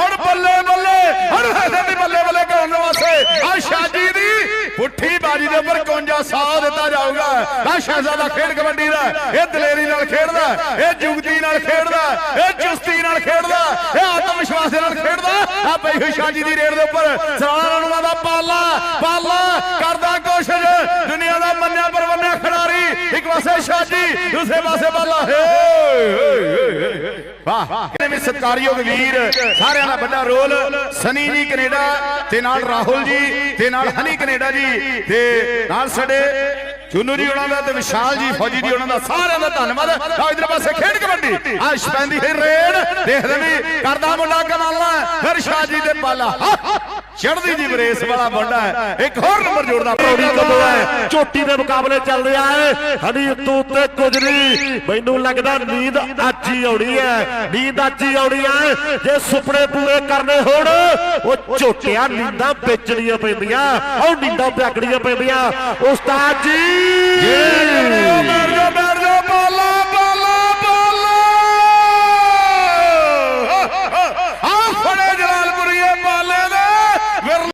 ਹੁਣ ਬੱਲੇ ਬੱਲੇ, ਹੁਣ ਹਸਨ ਦੀ ਬੱਲੇ ਬੱਲੇ ਕਰਨ ਵਾਸਤੇ ਆ ਸ਼ਾਜੀ ਦੀ ਪੁੱਠੀ ਬਾਜੀ ਦੇ ਉੱਪਰ 51 ਦਿੱਤਾ ਜਾਊਗਾ। ਆ ਸ਼ਹਿਜ਼ਾਦਾ ਖੇਡ ਕਬੱਡੀ ਦਾ, ਇਹ ਦਲੇਰੀ ਨਾਲ ਖੇਡਦਾ, ਇਹ ਜੁਗਤੀ ਨਾਲ ਖੇਡਦਾ, ਇਹ ਚੁਸਤੀ ਨਾਲ ਖੇਡਦਾ, ਇਹ ਆਤਮ ਵਿਸ਼ਵਾਸ ਨਾਲ ਖੇਡਦਾ। ਆ ਪਈ ਹੋਈ ਸ਼ਾਜੀ ਦੀ ਰੇਡ ਦੇ ਉੱਪਰ ਸਰਾਣਾ ਰਣਵਾ ਦਾ ਪਾਲਾ ਪਾਲਾ ਕਰਦਾ ਕੋਸ਼ਿਸ਼। ਦੁਨੀਆ ਦਾ ਮੰਨਿਆ ਪਰਵੰਨਿਆ ਖਿਡਾਰੀ, ਇੱਕ ਪਾਸੇ ਸ਼ਾਜੀ ਦੂਸਰੇ ਪਾਸੇ ਪਾਲਾ ਹੇ। ਵਾਹ। ਕਿੰਨੇ ਵੀ ਸਤਿਕਾਰਯੋਗ ਵੀਰ, ਸਾਰਿਆਂ ਦਾ ਵੱਡਾ ਰੋਲ, ਸਨੀ ਜੀ ਕੈਨੇਡਾ, ਤੇ ਨਾਲ ਰਾਹੁਲ ਜੀ, ਤੇ ਨਾਲ ਹਨੀ ਕੈਨੇਡਾ ਜੀ, ਤੇ ਨਾਲ ਸਾਡੇ ਚੁੰਨੂ ਜੀ ਉਹਨਾਂ ਦਾ ਤੇ ਵਿਸ਼ਾਲ ਜੀ, ਫੌਜੀ ਜੀ ਉਹਨਾਂ ਦਾ ਸਾਰਿਆਂ ਦਾ ਧੰਨਵਾਦ। ਆ ਇਧਰ ਪਾਸੇ ਖੇਡ ਕਬੱਡੀ। ਆ ਸ਼ਪੈਂਦੀ ਹੈ ਰੇਡ, ਦੇਖਦੇ ਵੀ ਕਰਦਾ ਮੁੰਡਾ ਕਮਾਲਾ, ਫਿਰ ਸ਼ਾਹ ਜੀ ਦੇ ਪਾਲਾ। ਚੜਦੀ ਜੀ ਬਰੇਸ ਵਾਲਾ ਮੁੰਡਾ ਹੈ। ਇੱਕ ਹੋਰ ਨੰਬਰ ਜੋੜਦਾ, ਪੌੜੀ ਕਦੋਂ ਹੈ। ਝੋਟੀ ਦੇ ਮੁਕਾਬਲੇ ਚੱਲ ਰਿਹਾ ਹੈ। ਹਣੀ ਉੱਤੋਂ ਉੱਤੇ ਕੁਝ ਨਹੀਂ। ਮੈਨੂੰ ਲੱਗਦਾ ਨੀਂਦ ਅੱਜ ਹੀ ਆਉਣੀ ਹੈ। ਨੀਂਦ ਅੱਜ ਹੀ ਆਉਣੀ ਹੈ। ਜੇ ਸੁਪਨੇ ਪੂਰੇ ਕਰਨੇ ਹੋਣ, ਉਹ ਝੋਟਿਆਂ ਨੀਂਦਾਂ ਵੇਚਣੀਆਂ ਪੈਂਦੀਆਂ। ਉਹ ਨੀਂਦਾਂ ਪਿਆਕਣੀਆਂ ਪੈਂਦੀਆਂ। ਉਸਤਾਦ ਜੀ